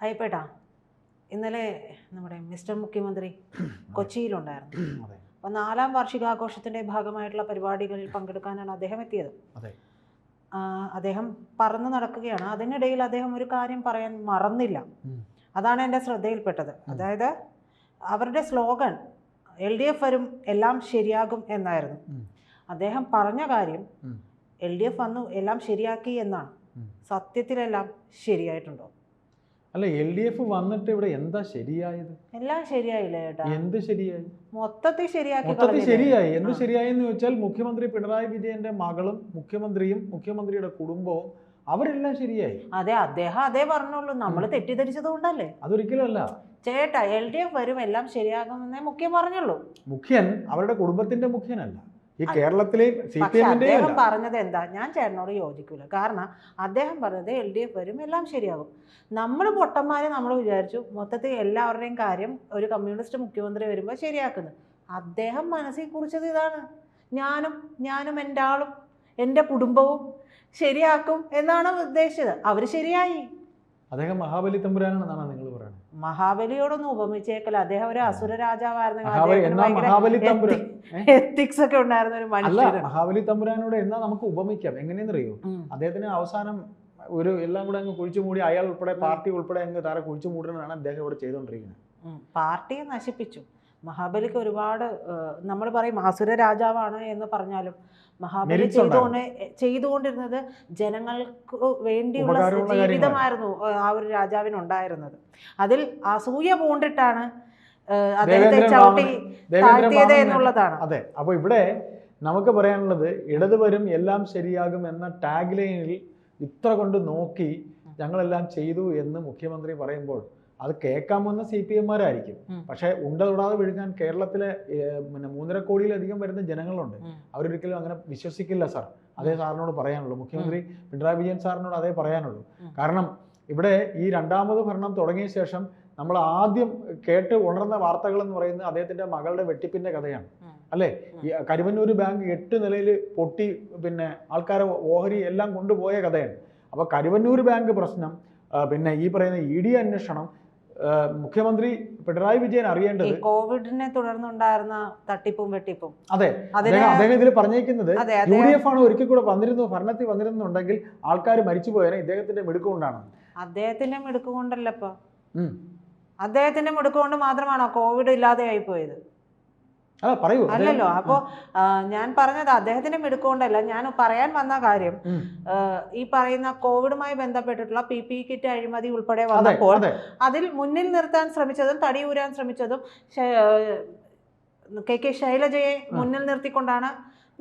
അയ്യപ്പേട്ടാ ഇന്നലെ നമ്മുടെ മിസ്റ്റർ മുഖ്യമന്ത്രി കൊച്ചിയിലുണ്ടായിരുന്നു. അപ്പോൾ നാലാം വാർഷികാഘോഷത്തിന്റെ ഭാഗമായിട്ടുള്ള പരിപാടികളിൽ പങ്കെടുക്കാനാണ് അദ്ദേഹം എത്തിയത്. അദ്ദേഹം പറന്നു നടക്കുകയാണ്. അതിനിടയിൽ അദ്ദേഹം ഒരു കാര്യം പറയാൻ മറന്നില്ല. അതാണ് എന്റെ ശ്രദ്ധയിൽപ്പെട്ടത്. അതായത് അവരുടെ സ്ലോഗൻ എൽ ഡി എഫ് വരും എല്ലാം ശരിയാകും എന്നായിരുന്നു. അദ്ദേഹം പറഞ്ഞ കാര്യം. എൽ ഡി എഫ് വന്നു എല്ലാം ശരിയാക്കി എന്നാണ്. സത്യത്തിലെല്ലാം ശരിയായിട്ടുണ്ടോ? അല്ല എൽ ഡി എഫ് വന്നിട്ട് ഇവിടെ എന്താ ശരിയായത്? എല്ലാം ശരിയായില്ലേ ചേട്ടാ? എന്ത് ശരിയായി? മൊത്തത്തിൽ ശരിയാക്കി മൊത്തത്തിൽ ശരിയായി. എന്ത് ശരിയായി എന്ന് ചോദിച്ചാൽ മുഖ്യമന്ത്രി പിണറായി വിജയന്റെ മകളും മുഖ്യമന്ത്രിയും മുഖ്യമന്ത്രിയുടെ കുടുംബവും അവരെല്ലാം ശരിയായി. അതെ അദ്ദേഹം അതേ പറഞ്ഞുള്ളൂ. നമ്മൾ. തെറ്റിദ്ധരിച്ചത് കൊണ്ടല്ലേ? അതൊരിക്കലും അല്ല ചേട്ടാ എൽ ഡി എഫ് വരും എല്ലാം ശരിയാകുമെന്നേ മുഖ്യം പറഞ്ഞുള്ളൂ. മുഖ്യൻ അവരുടെ കുടുംബത്തിന്റെ മുഖ്യനല്ല. ഈ കേരളത്തിലെയും അദ്ദേഹം പറഞ്ഞത് എന്താ? ഞാൻ ചേട്ടനോട് യോജിക്കൂല. കാരണം അദ്ദേഹം പറഞ്ഞത് എൽ ഡി എഫ് വരും എല്ലാം ശരിയാകും. നമ്മൾ പൊട്ടന്മാരെ നമ്മൾ വിചാരിച്ചു മൊത്തത്തിൽ എല്ലാവരുടെയും കാര്യം ഒരു കമ്മ്യൂണിസ്റ്റ് മുഖ്യമന്ത്രി വരുമ്പോൾ ശരിയാക്കുന്നു. അദ്ദേഹം മനസ്സിൽ കുറിച്ചത് ഇതാണ്. ഞാനും ഞാനും എന്റെ ആളും എന്റെ കുടുംബവും ശരിയാക്കും എന്നാണ് ഉദ്ദേശിച്ചത്. അവർ ശരിയായി. അദ്ദേഹം മഹാബലി തമ്പുരാനാണെന്നാണ് നിങ്ങൾ പറയുന്നത്. മഹാബലിയോടൊന്നും ഉപമിച്ചേക്കല. അദ്ദേഹം ഒരു അസുര രാജാവായിരുന്നു. എത്തിക്സ് ഒക്കെ ഉണ്ടായിരുന്ന ഒരു മനുഷ്യൻ. മഹാബലി തമ്പുരാനോട് എന്നാ നമുക്ക് ഉപമിക്കാം? എങ്ങനെയെന്നറിയോ? അറിയോ അദ്ദേഹത്തിന് അവസാനം ഒരു എല്ലാം കൂടെ അങ്ങ് കുഴിച്ചു മൂടി അയാൾ ഉൾപ്പെടെ പാർട്ടി ഉൾപ്പെടെ അങ്ങ് താര കുഴിച്ചു മൂടുന്നതാണ് അദ്ദേഹം ഇവിടെ ചെയ്തുകൊണ്ടിരിക്കുന്നത്. പാർട്ടിയെ നശിപ്പിച്ചു. മഹാബലിക്ക് ഒരുപാട് നമ്മൾ പറയും അസുര രാജാവാണ് എന്ന് പറഞ്ഞാലും മഹാബലി ചെയ്തുകൊണ്ട് ചെയ്തുകൊണ്ടിരുന്നത് ജനങ്ങൾക്ക് വേണ്ടിയുള്ള ജീവിതമായിരുന്നു ആ ഒരു രാജാവിന് ഉണ്ടായിരുന്നത് അതിൽ അസൂയ പൂണ്ടിട്ടാണ് അദ്ദേഹത്തെ ദേവേന്ദ്രൻ ചവിട്ടി താഴ്ത്തിയത് എന്നുള്ളതാണ്. അതെ അപ്പോൾ ഇവിടെ നമുക്ക് പറയാനുള്ളത് ഇടത് വരും എല്ലാം ശരിയാകും എന്ന ടാഗ് ലൈനിൽ ഇത്ര കൊണ്ട് നോക്കി ഞങ്ങളെല്ലാം ചെയ്തു എന്ന് മുഖ്യമന്ത്രി പറയുമ്പോൾ അത് കേൾക്കാൻ വന്ന സി പി എമ്മാരായിരിക്കും പക്ഷെ ഉണ്ട തൊടാതെ വിഴുങ്ങാൻ കേരളത്തിലെ പിന്നെ മൂന്നര കോടിയിലധികം വരുന്ന ജനങ്ങളുണ്ട്. അവരൊരിക്കലും അങ്ങനെ വിശ്വസിക്കില്ല സാർ. അതേ സാറിനോട് പറയാനുള്ളൂ. മുഖ്യമന്ത്രി പിണറായി വിജയൻ സാറിനോട് അതേ പറയാനുള്ളൂ. കാരണം ഇവിടെ ഈ രണ്ടാമത് ഭരണം തുടങ്ങിയ ശേഷം നമ്മൾ ആദ്യം കേട്ട് ഉണർന്ന വാർത്തകൾ എന്ന് പറയുന്നത് അദ്ദേഹത്തിന്റെ മകളുടെ വെട്ടിപ്പിന്റെ കഥയാണ്. അല്ലേ. കരുവന്നൂർ ബാങ്ക് എട്ട് നിലയിൽ പൊട്ടി പിന്നെ ആൾക്കാരെ ഓഹരി എല്ലാം കൊണ്ടുപോയ കഥയാണ്. അപ്പോൾ കരുവന്നൂർ ബാങ്ക് പ്രശ്നം പിന്നെ ഈ പറയുന്ന ഇ ഡി അന്വേഷണം മുഖ്യമന്ത്രി പിണറായി വിജയൻ അറിയേണ്ടത് കോവിഡിനെ തുടർന്നുണ്ടായിരുന്ന തട്ടിപ്പും വെട്ടിപ്പും. അതെ അദ്ദേഹം ഇതിൽ പറഞ്ഞേക്കുന്നത് യു ഡി എഫ് ആണ് ഒരിക്കൽ കൂടെ വന്നിരുന്നു ഭരണത്തിൽ വന്നിരുന്നുണ്ടെങ്കിൽ ആൾക്കാർ മരിച്ചു പോയേനെ ഇദ്ദേഹത്തിന്റെ മിടുക്കുകൊണ്ടാണ് അദ്ദേഹത്തിന്റെ മിടുക്കുകൊണ്ടല്ലപ്പോ. അദ്ദേഹത്തിന്റെ മിടുക്കുകൊണ്ട് മാത്രമാണോ കോവിഡ് ഇല്ലാതെ പോയത്? പറയൂ അല്ലല്ലോ അപ്പോ ഞാൻ പറഞ്ഞത് അദ്ദേഹത്തിന്റെ മിടുക്കൊണ്ടല്ല ഞാൻ പറയാൻ വന്ന കാര്യം ഈ പറയുന്ന കോവിഡുമായി ബന്ധപ്പെട്ടിട്ടുള്ള പി പി കിറ്റ് അഴിമതി ഉൾപ്പെടെ വന്നപ്പോൾ അതിൽ മുന്നിൽ നിർത്താൻ ശ്രമിച്ചതും തടിയൂരാൻ ശ്രമിച്ചതും കെ കെ ശൈലജയെ മുന്നിൽ നിർത്തിക്കൊണ്ടാണ്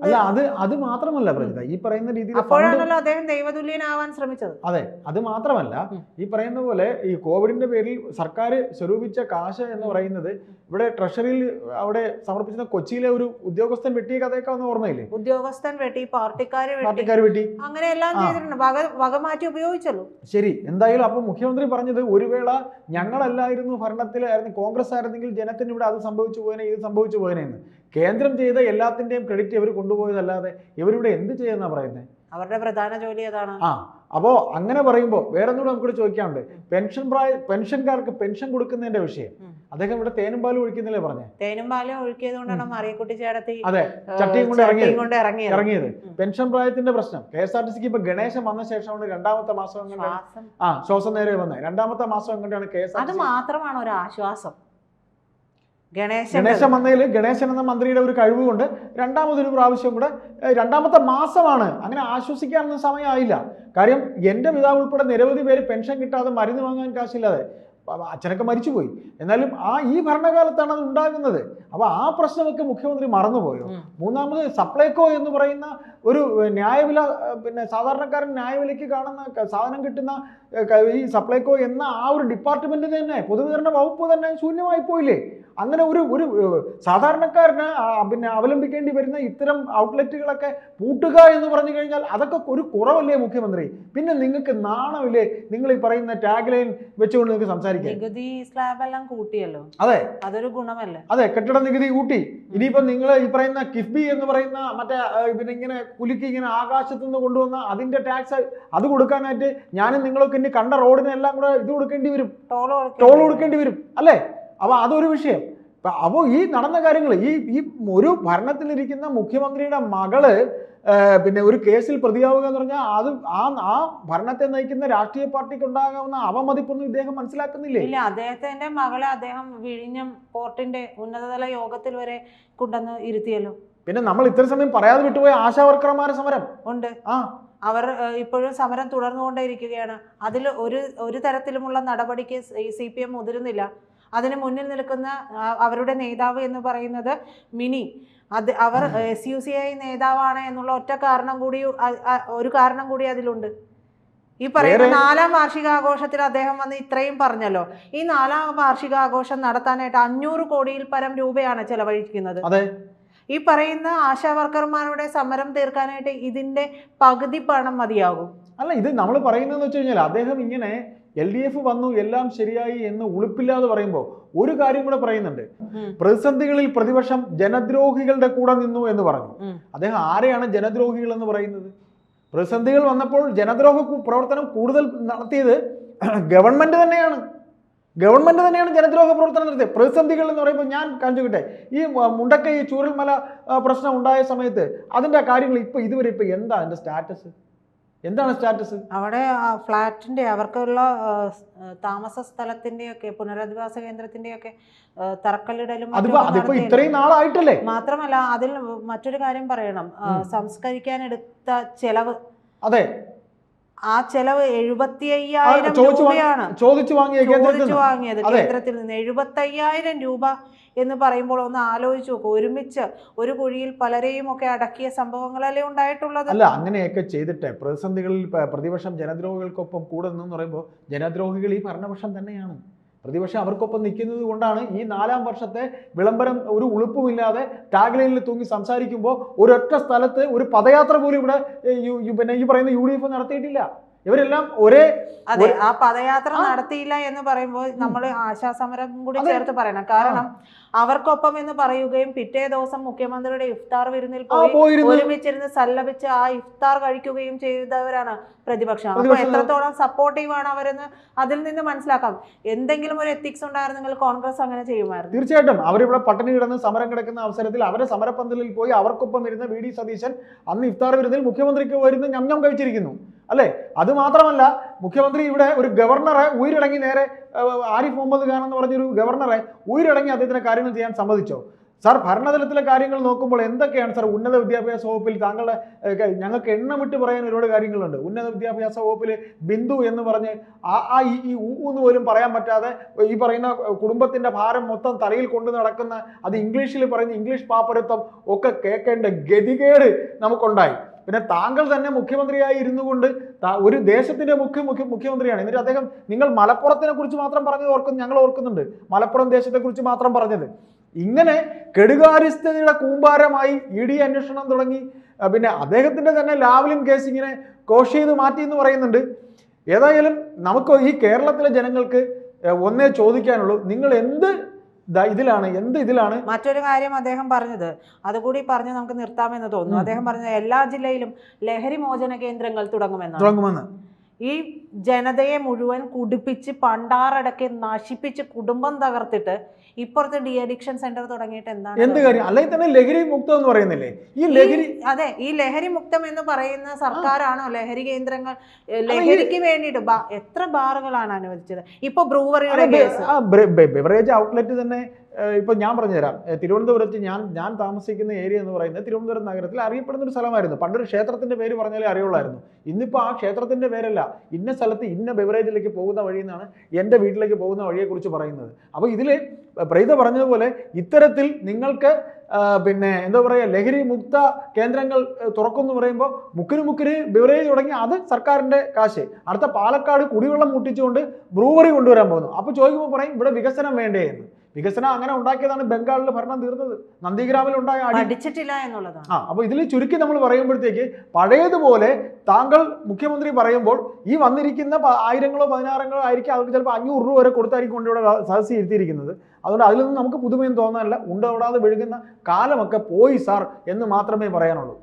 അല്ല അത് അത് മാത്രമല്ല പ്രജിത. ഈ പറയുന്ന രീതിയിൽ അപ്പോഴാണല്ലോ അദ്ദേഹം ദൈവതുല്യനാവാൻ ശ്രമിച്ചത്. അതെ അത് മാത്രമല്ല ഈ പറയുന്ന പോലെ ഈ കോവിഡിന്റെ പേരിൽ സർക്കാർ സ്വരൂപിച്ച കാശ് എന്ന് പറയുന്നത് ഇവിടെ ട്രഷറിയിൽ അവിടെ സമർപ്പിച്ച കൊച്ചിയിലെ ഒരു ഉദ്യോഗസ്ഥൻ വെട്ടിയ കഥയൊക്കെ ഒന്ന് ഓർമ്മയില്ലേ? ഉദ്യോഗസ്ഥൻ വെട്ടി പാർട്ടിക്കാരെ വെട്ടി. പാർട്ടിക്കാർ വെട്ടി. അങ്ങനെ എല്ലാം ചെയ്തിട്ടുണ്ട്. വക വക മാറ്റി ഉപയോഗിച്ചല്ലോ. ശരി എന്തായാലും അപ്പൊ മുഖ്യമന്ത്രി പറഞ്ഞത് ഒരു വേള ഞങ്ങളല്ലായിരുന്നു ഭരണത്തിലായിരുന്നു കോൺഗ്രസ് ആയിരുന്നെങ്കിൽ ജനത്തിന് ഇവിടെ അത് സംഭവിച്ചു പോയനെ ഇത് സംഭവിച്ചു പോയനെ എന്ന്. കേന്ദ്രം ചെയ്ത എല്ലാത്തിന്റെയും ക്രെഡിറ്റ് ഇവർ കൊണ്ടുപോയതല്ലാതെ ഇവരിവിടെ എന്ത് ചെയ്യുന്ന പറയുന്നത് അവരുടെ പ്രധാന ജോലി അതാണ് ആ അപ്പോ അങ്ങനെ പറയുമ്പോൾ വേറെ ഒന്നുകൂടെ നമുക്കിവിടെ ചോദിക്കാനുണ്ട്. പെൻഷൻ പ്രായ പെൻഷൻകാർക്ക് പെൻഷൻ കൊടുക്കുന്നതിന്റെ വിഷയം. അദ്ദേഹം ഇവിടെ തേനും പാലും ഒഴിക്കുന്നില്ലേ പറഞ്ഞേ? തേനും പാലും ഒഴിക്കിയത് കൊണ്ടാണ് മറിയക്കുട്ടി ചേടത്തി അതെ ചട്ടിയും കൊണ്ട് ഇറങ്ങിയത്. ഇറങ്ങിയത്. പെൻഷൻ പ്രായത്തിന്റെ പ്രശ്നം. കെ എസ് ആർ ടി സിക്ക് ഇപ്പൊ ഗണേശൻ വന്ന ശേഷമാണ് രണ്ടാമത്തെ മാസം ആ ശ്വാസം നേരെ വന്നത് രണ്ടാമത്തെ മാസം എങ്ങനെയാണ് കെ എസ് ആർ അത് മാത്രമാണ് ഒരു ആശ്വാസം ഗണേശൻ വന്നതിൽ ഗണേശൻ എന്ന മന്ത്രിയുടെ ഒരു കഴിവ് കൊണ്ട് രണ്ടാമതൊരു പ്രാവശ്യം കൂടെ രണ്ടാമത്തെ മാസമാണ്. അങ്ങനെ ആശ്വസിക്കാനൊന്നും സമയമായില്ല. കാര്യം എന്റെ പിതാവ് ഉൾപ്പെടെ നിരവധി പേര് പെൻഷൻ കിട്ടാതെ മരുന്ന് വാങ്ങാൻ കാശില്ലാതെ അച്ഛനൊക്കെ മരിച്ചുപോയി. എന്നാലും ആ ഈ ഭരണകാലത്താണ് അത് ഉണ്ടാകുന്നത്. അപ്പോൾ ആ പ്രശ്നമൊക്കെ മുഖ്യമന്ത്രി മറന്നുപോയോ. മൂന്നാമത് സപ്ലൈകോ എന്ന് പറയുന്ന ഒരു ന്യായവില പിന്നെ സാധാരണക്കാരൻ ന്യായവിലയ്ക്ക് കാണുന്ന സാധനം കിട്ടുന്ന ഈ സപ്ലൈകോ എന്ന ആ ഒരു ഡിപ്പാർട്ട്മെന്റ് തന്നെ പൊതുവിതരണ വകുപ്പ് തന്നെ ശൂന്യമായി പോയില്ലേ? അങ്ങനെ ഒരു ഒരു സാധാരണക്കാരന് പിന്നെ അവലംബിക്കേണ്ടി വരുന്ന ഇത്തരം ഔട്ട്ലെറ്റുകളൊക്കെ പൂട്ടുക എന്ന് പറഞ്ഞു കഴിഞ്ഞാൽ അതൊക്കെ ഒരു കുറവല്ലേ മുഖ്യമന്ത്രി? പിന്നെ നിങ്ങൾക്ക് നാണമില്ലേ? നിങ്ങൾ ഈ പറയുന്ന ടാഗ് ലൈൻ വെച്ചുകൊണ്ട് നിങ്ങൾക്ക് സംസാരിക്കാം നികുതി സ്ലാബ് എല്ലാം കൂട്ടിയല്ലോ. അതെ. അതൊരു ഗുണമല്ലേ? അതെ കെട്ടിട നികുതി കൂട്ടി ഇനിയിപ്പോ നിങ്ങൾ ഈ പറയുന്ന കിഫ്ബി എന്ന് പറയുന്ന മറ്റേ പിന്നെ ഇങ്ങനെ കുലുക്കി ഇങ്ങനെ ആകാശത്തു നിന്ന് കൊണ്ടുവന്ന അതിന്റെ ടാക്സ് അത് കൊടുക്കാനായിട്ട് ഞാനും നിങ്ങളൊക്കെ ഇനി കണ്ട റോഡിനെല്ലാം കൂടെ ഇത് കൊടുക്കേണ്ടി വരും. ടോൾ കൊടുക്കേണ്ടി വരും. അല്ലേ? അപ്പൊ അതൊരു വിഷയം. അപ്പോൾ ഈ നടന്ന കാര്യങ്ങൾ ഈ ഈ ഒരു ഭരണത്തിലിരിക്കുന്ന മുഖ്യമന്ത്രിയുടെ മകൾ പിന്നെ ഒരു കേസിൽ പ്രതിയാവുക എന്ന് പറഞ്ഞാൽ അത് ആ ആ ഭരണത്തെ നയിക്കുന്ന രാഷ്ട്രീയ പാർട്ടിക്ക് ഉണ്ടാകാവുന്ന അവമതിപ്പൊന്നും ഇദ്ദേഹം മനസ്സിലാക്കുന്നില്ലേ? ഇല്ല അദ്ദേഹത്തിന്റെ മകളെ അദ്ദേഹം വിഴിഞ്ഞം കോർട്ടിന്റെ ഉന്നതതല യോഗത്തിൽ വരെ കൊണ്ടുവന്ന് ഇരുത്തിയല്ലോ. പിന്നെ നമ്മൾ ഇത്ര സമയം പറയാതെ വിട്ടുപോയ ആശാവർക്കർമാരെ സമരം? ഉണ്ട്. ആ. അവർ ഇപ്പോഴും സമരം തുടർന്നുകൊണ്ടേയിരിക്കുകയാണ്. അതിൽ ഒരു ഒരു തരത്തിലുമുള്ള നടപടിക്ക് സി പി എം മുതിരുന്നില്ല. അതിന് മുന്നിൽ നിൽക്കുന്ന അവരുടെ നേതാവ് എന്ന് പറയുന്നത് മിനി. അത് അവർ എസ് യു സി ഐ നേതാവാണ് എന്നുള്ള ഒറ്റ കാരണം കൂടി ഒരു കാരണം കൂടി അതിലുണ്ട്. ഈ പറയുന്ന നാലാം വാർഷികാഘോഷത്തിൽ അദ്ദേഹം വന്ന് ഇത്രയും പറഞ്ഞല്ലോ. ഈ നാലാം വാർഷികാഘോഷം നടത്താനായിട്ട് അഞ്ഞൂറ് കോടിയിൽ പരം രൂപയാണ് ചെലവഴിക്കുന്നത്. ഈ പറയുന്ന ആശാ വർക്കർമാരുടെ സമരം തീർക്കാനായിട്ട് ഇതിന്റെ പകുതി പണം മതിയാകും. അല്ല ഇത് നമ്മൾ പറയുന്നതെന്ന് വെച്ച് കഴിഞ്ഞാൽ അദ്ദേഹം ഇങ്ങനെ എൽ ഡി എഫ് വന്നു എല്ലാം ശരിയായി എന്ന് ഉളുപ്പില്ലാതെ പറയുമ്പോൾ ഒരു കാര്യം കൂടെ പറയുന്നുണ്ട്. പ്രതിസന്ധികളിൽ പ്രതിപക്ഷം ജനദ്രോഹികളുടെ കൂടെ നിന്നു എന്ന് പറഞ്ഞു. അദ്ദേഹം ആരെയാണ് ജനദ്രോഹികൾ എന്ന് പറയുന്നത്? പ്രതിസന്ധികൾ വന്നപ്പോൾ ജനദ്രോഹ പ്രവർത്തനം കൂടുതൽ നടത്തിയത് ഗവൺമെന്റ് തന്നെയാണ്. ഗവൺമെന്റ് തന്നെയാണ് ജനദ്രോഹ പ്രവർത്തനം നടത്തിയത്. പ്രതിസന്ധികൾ എന്ന് പറയുമ്പോൾ ഞാൻ കാണിച്ചുകിട്ടെ ഈ മുണ്ടക്കൈ ചൂരൽമല പ്രശ്നം ഉണ്ടായ സമയത്ത് അതിന്റെ കാര്യങ്ങൾ ഇപ്പൊ ഇതുവരെ ഇപ്പൊ എന്താ അതിന്റെ സ്റ്റാറ്റസ് എന്താണ് സ്റ്റാറ്റസ്? അവിടെ ഫ്ലാറ്റിന്റെ അവർക്കുള്ള താമസ സ്ഥലത്തിന്റെയൊക്കെ പുനരധിവാസ കേന്ദ്രത്തിന്റെയൊക്കെ തറക്കല്ലിടലും അതിപ്പോ. ഇത്രയും നാളായിട്ടല്ലേ? മാത്രമല്ല അതിൽ മറ്റൊരു കാര്യം പറയണം. സംസ്കരിക്കാൻ എടുത്ത ചെലവ്. അതെ. ആ ചെലവ് എഴുപത്തി അയ്യായിരം ചോദിച്ചു രൂപയാണ്. ചോദിച്ചു. വാങ്ങിയത്. കേന്ദ്രത്തിൽ നിന്ന്. എഴുപത്തി അയ്യായിരം രൂപ എന്ന് പറയുമ്പോൾ ഒന്ന് ആലോചിച്ച് നോക്കൂ. ഒരുമിച്ച് ഒരു കുഴിയിൽ പലരെയും ഒക്കെ അടക്കിയ സംഭവങ്ങളല്ലേ ഉണ്ടായിട്ടുള്ളത്? അല്ല അങ്ങനെയൊക്കെ ചെയ്തിട്ട് പ്രതിസന്ധികളിൽ പ്രതിപക്ഷം ജനദ്രോഹികൾക്കൊപ്പം കൂടെ നിന്നെന്ന് പറയുമ്പോൾ ജനദ്രോഹികൾ ഈ ഭരണപക്ഷം തന്നെയാണ്. പ്രതിപക്ഷം അവർക്കൊപ്പം നിൽക്കുന്നത് കൊണ്ടാണ് ഈ നാലാം വർഷത്തെ വിളംബരം ഒരു ഉളുപ്പുമില്ലാതെ ടാഗ്ലൈനിൽ തൂങ്ങി സംസാരിക്കുമ്പോൾ ഒരൊറ്റ സ്ഥലത്ത് ഒരു പദയാത്ര പോലും ഇവിടെ പിന്നെ ഈ പറയുന്ന യു നടത്തിയിട്ടില്ല. ഇവരെല്ലാം ഒരേ അതെ ആ പദയാത്ര നടത്തിയില്ല എന്ന് പറയുമ്പോൾ നമ്മൾ ആശാസമരം കൂടി ചേർത്ത് പറയണം. കാരണം അവർക്കൊപ്പം എന്ന് പറയുകയും പിറ്റേ ദിവസം മുഖ്യമന്ത്രിയുടെ ഇഫ്താർ വിരുന്നിൽ പോയി ഒരുമിച്ചിരുന്ന് സല്ലപിച്ച് ആ ഇഫ്താർ കഴിക്കുകയും ചെയ്തവരാണ് പ്രതിപക്ഷം. അപ്പൊ. എത്രത്തോളം സപ്പോർട്ടീവ് ആണ് അവരെന്ന് അതിൽ നിന്ന് മനസ്സിലാക്കാം. എന്തെങ്കിലും ഒരു എത്തിക്സ് ഉണ്ടായിരുന്നെങ്കിൽ കോൺഗ്രസ് അങ്ങനെ ചെയ്യുമായിരുന്നു. തീർച്ചയായിട്ടും. അവരിവിടെ പട്ടിണി കിടന്ന് സമരം കിടക്കുന്ന അവസരത്തിൽ അവരെ സമരപ്പന്തലിൽ പോയി അവർക്കൊപ്പം ഇരുന്ന വി ഡി സതീശൻ അന്ന് ഇഫ്താർ വിരുന്നിൽ മുഖ്യമന്ത്രിക്ക് വരുന്ന ഞം കഴിച്ചിരിക്കുന്നു. അല്ലേ? അത് മാത്രമല്ല മുഖ്യമന്ത്രി ഇവിടെ ഒരു ഗവർണറെ ഉയരടങ്ങി നേരെ ആരിഫ് മുഹമ്മദ് ഖാൻ എന്ന് പറഞ്ഞൊരു ഗവർണറെ ഉയരടങ്ങി അദ്ദേഹത്തിന് കാര്യങ്ങൾ ചെയ്യാൻ സമ്മതിച്ചോ? സാർ ഭരണതലത്തിലെ കാര്യങ്ങൾ നോക്കുമ്പോൾ എന്തൊക്കെയാണ് സാർ ഉന്നത വിദ്യാഭ്യാസ വകുപ്പിൽ താങ്കളുടെ ഞങ്ങൾക്ക് എണ്ണമിട്ട് പറയാൻ ഒരുപാട് കാര്യങ്ങളുണ്ട്. ഉന്നത വിദ്യാഭ്യാസ വകുപ്പിൽ ബിന്ദു എന്ന് പറഞ്ഞ് ആ ആ ഈ ഈ ഊ എന്ന് പോലും പറയാൻ പറ്റാതെ ഈ പറയുന്ന കുടുംബത്തിന്റെ ഭാരം മൊത്തം തലയിൽ കൊണ്ടു നടക്കുന്ന അത് ഇംഗ്ലീഷിൽ പറയുന്ന ഇംഗ്ലീഷ് പാപ്പരത്വം ഒക്കെ കേൾക്കേണ്ട ഗതികേട് നമുക്കുണ്ടായി. പിന്നെ താങ്കൾ തന്നെ മുഖ്യമന്ത്രിയായി ഇരുന്നു കൊണ്ട് ഒരു ദേശത്തിന്റെ മുഖ്യ മുഖ്യ മുഖ്യമന്ത്രിയാണ്. എന്നിട്ട് അദ്ദേഹം നിങ്ങൾ മലപ്പുറത്തിനെ കുറിച്ച് മാത്രം പറഞ്ഞത് ഓർക്കുന്നു ഞങ്ങൾ ഓർക്കുന്നുണ്ട്. മലപ്പുറം ദേശത്തെ കുറിച്ച് മാത്രം പറഞ്ഞത്. ഇങ്ങനെ കെടുകാര്യസ്ഥതയുടെ കൂമ്പാരമായി ഇ ഡി അന്വേഷണം തുടങ്ങി. പിന്നെ അദ്ദേഹത്തിന്റെ തന്നെ ലാവലിൻ കേസ് ഇങ്ങനെ കോഷ് ചെയ്ത് മാറ്റി എന്ന് പറയുന്നുണ്ട്. ഏതായാലും നമുക്ക് ഈ കേരളത്തിലെ ജനങ്ങൾക്ക് ഒന്നേ ചോദിക്കാനുള്ളൂ. നിങ്ങൾ എന്ത് ഇതിലാണ് എന്ത് ഇതിലാണ്? മറ്റൊരു കാര്യം അദ്ദേഹം പറഞ്ഞത് അതുകൂടി പറഞ്ഞ് നമുക്ക് നിർത്താമെന്ന് തോന്നുന്നു. അദ്ദേഹം പറഞ്ഞത് എല്ലാ ജില്ലയിലും ലഹരി മോചന കേന്ദ്രങ്ങൾ തുടങ്ങുമെന്ന് തുടങ്ങുമെന്ന്. ഈ ജനതയെ മുഴുവൻ കുടിപ്പിച്ച് പണ്ടാറടക്കി നശിപ്പിച്ച് കുടുംബം തകർത്തിട്ട് ഇപ്പുറത്ത് ഡി അഡിക്ഷൻ സെന്റർ തുടങ്ങിയിട്ട് എന്താണ് എന്ത് കാര്യം? അല്ലെങ്കിൽ തന്നെ ലഹരി മുക്തം എന്ന് പറയുന്നില്ലേ? ഈ ലഹരി അതെ ഈ ലഹരി മുക്തം എന്ന് പറയുന്ന സർക്കാരാണോ ലഹരി കേന്ദ്രങ്ങൾ ലഹരിക്ക് വേണ്ടിയിട്ട് എത്ര ബാറുകളാണ് അനുവദിച്ചത്? ഇപ്പൊ ബ്രൂവറിയുടെ കേസ്. ബെവറേജ് ഔട്ട്ലെറ്റ് തന്നെ ഇപ്പൊ ഞാൻ പറഞ്ഞുതരാം. തിരുവനന്തപുരത്ത് ഞാൻ ഞാൻ താമസിക്കുന്ന ഏരിയ എന്ന് പറയുന്നത് തിരുവനന്തപുരം നഗരത്തിൽ അറിയപ്പെടുന്ന ഒരു സ്ഥലമായിരുന്നു. പണ്ടൊരു ക്ഷേത്രത്തിന്റെ പേര് പറഞ്ഞാലേ അറിയുള്ളായിരുന്നു. ഇന്നിപ്പോ ആ ക്ഷേത്രത്തിന്റെ പേരല്ല. ഇന്ന സ്ഥലത്ത് ഇന്ന ബെവറേജിലേക്ക് പോകുന്ന വഴി എന്നാണ് എന്റെ വീട്ടിലേക്ക് പോകുന്ന വഴിയെക്കുറിച്ച് പറയുന്നത്. അപ്പോൾ ഇതിൽ പ്രീത പറഞ്ഞതുപോലെ ഇത്തരത്തിൽ നിങ്ങൾക്ക് പിന്നെ എന്താ പറയുക ലഹരി മുക്ത കേന്ദ്രങ്ങൾ തുറക്കുന്നു പറയുമ്പോൾ മുക്കിന് മുക്കിന് ബിവറേജ് തുടങ്ങി അത് സർക്കാരിന്റെ കാശ്. അടുത്ത പാലക്കാട് കുടിവെള്ളം മുട്ടിച്ചുകൊണ്ട് ബ്രൂവറി കൊണ്ടുവരാൻ പോകുന്നു. അപ്പോൾ ചോദിക്കുമ്പോൾ പറയും ഇവിടെ വികസനം വേണ്ടേ എന്ന്. വികസനം അങ്ങനെ ഉണ്ടാക്കിയതാണ് ബംഗാളിൽ ഭരണം തീർന്നത്. നന്ദിഗ്രാമിൽ ഉണ്ടായ അടിച്ചിട്ടില്ല പഠിച്ചിട്ടില്ല എന്നുള്ളതാണ്. ആ അപ്പോൾ ഇതിൽ ചുരുക്കി നമ്മൾ പറയുമ്പോഴത്തേക്ക് പഴയതുപോലെ താങ്കൾ മുഖ്യമന്ത്രി പറയുമ്പോൾ ഈ വന്നിരിക്കുന്ന ആയിരങ്ങളോ പതിനായിരങ്ങളോ ആയിരിക്കും അവർക്ക് ചിലപ്പോൾ അഞ്ഞൂറ് രൂപ വരെ കൊടുത്തായിരിക്കും കൊണ്ട് ഇവിടെ സദസ്സ് ഇരുത്തിയിരിക്കുന്നത്. അതുകൊണ്ട് അതിലൊന്നും നമുക്ക് പുതുമയും തോന്നാനില്ല. ഉണ്ടോടാതെ വിഴുകുന്ന കാലമൊക്കെ പോയി സാർ എന്ന് മാത്രമേ പറയാനുള്ളൂ.